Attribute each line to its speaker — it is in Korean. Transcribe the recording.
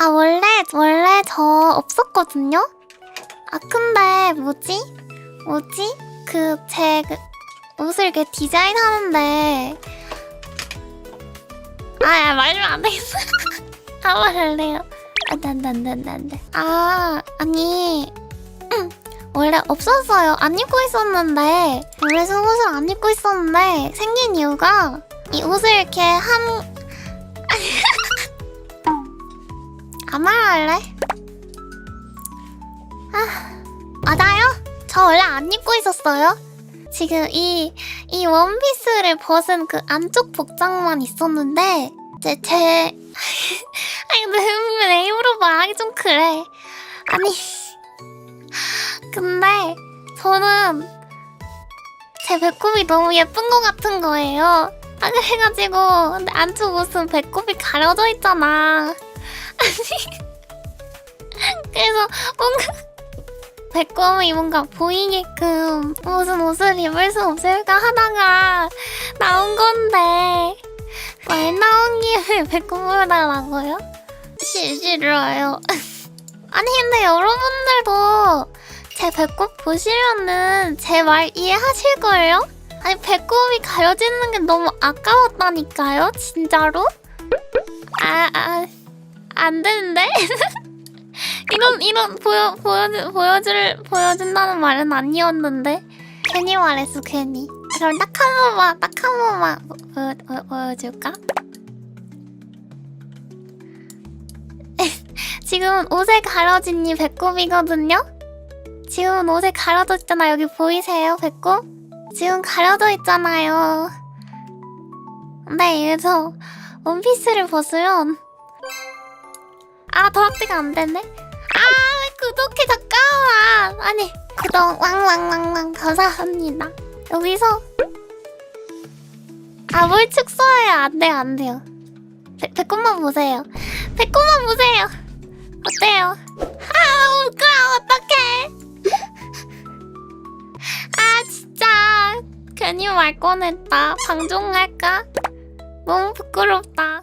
Speaker 1: 아 원래 원래 저 없었거든요. 아 근데 뭐지? 뭐지? 그제 그 옷을 이렇게 디자인하는데 아 말좀 안 되겠어. 한번 할래요. 안돼 안돼 안돼 안돼 안돼. 아 아니 원래 없었어요. 안 입고 있었는데 원래 속옷을 안 입고 있었는데 생긴 이유가 이 옷을 이렇게 한 안 말할래? 아 맞아요. 저 원래 안 입고 있었어요. 지금 이, 이 원피스를 벗은 그 안쪽 복장만 있었는데, 제, 제, 아니, 근데 내 입으로 말하기 좀 그래. 아니, 근데 저는 제 배꼽이 너무 예쁜 것 같은 거예요. 아, 그래가지고, 근데 안쪽 옷은 배꼽이 가려져 있잖아. 아니, 그래서 뭔가, 배꼽이 뭔가 보이게끔 무슨 옷을 입을 수 없을까 하다가 나온 건데 말 나온 김에 배꼽 보여달라고요? 시- 싫어요. 아니 근데 여러분들도 제 배꼽 보시면은 제 말 이해하실걸요? 아니 배꼽이 가려지는 게 너무 아까웠다니까요 진짜로? 아, 아, 안 되는데? 이런 이런 보여 보여주 보여줄 보여준다는 말은 아니었는데 괜히 말했어 괜히 그럼 딱 한 번만 딱 한 번만 보- 보여 보여 보여줄까? 지금은 옷에 가려진 이 배꼽이거든요. 지금은 옷에 가려져 있잖아 여기 보이세요 배꼽? 지금 가려져 있잖아요. 네 그래서 원피스를 벗으면 아 더합대가 안 되네. 아 구독해 잠깐만. 아니 구독 왕왕왕왕 감사합니다. 여기서. 아 뭘 축소해요? 안 돼요 안 돼요. 배, 배꼽만 보세요. 배꼽만 보세요. 어때요? 아 울까 어떡해. 아 진짜. 괜히 말 꺼냈다. 방종 할까? 너무 부끄럽다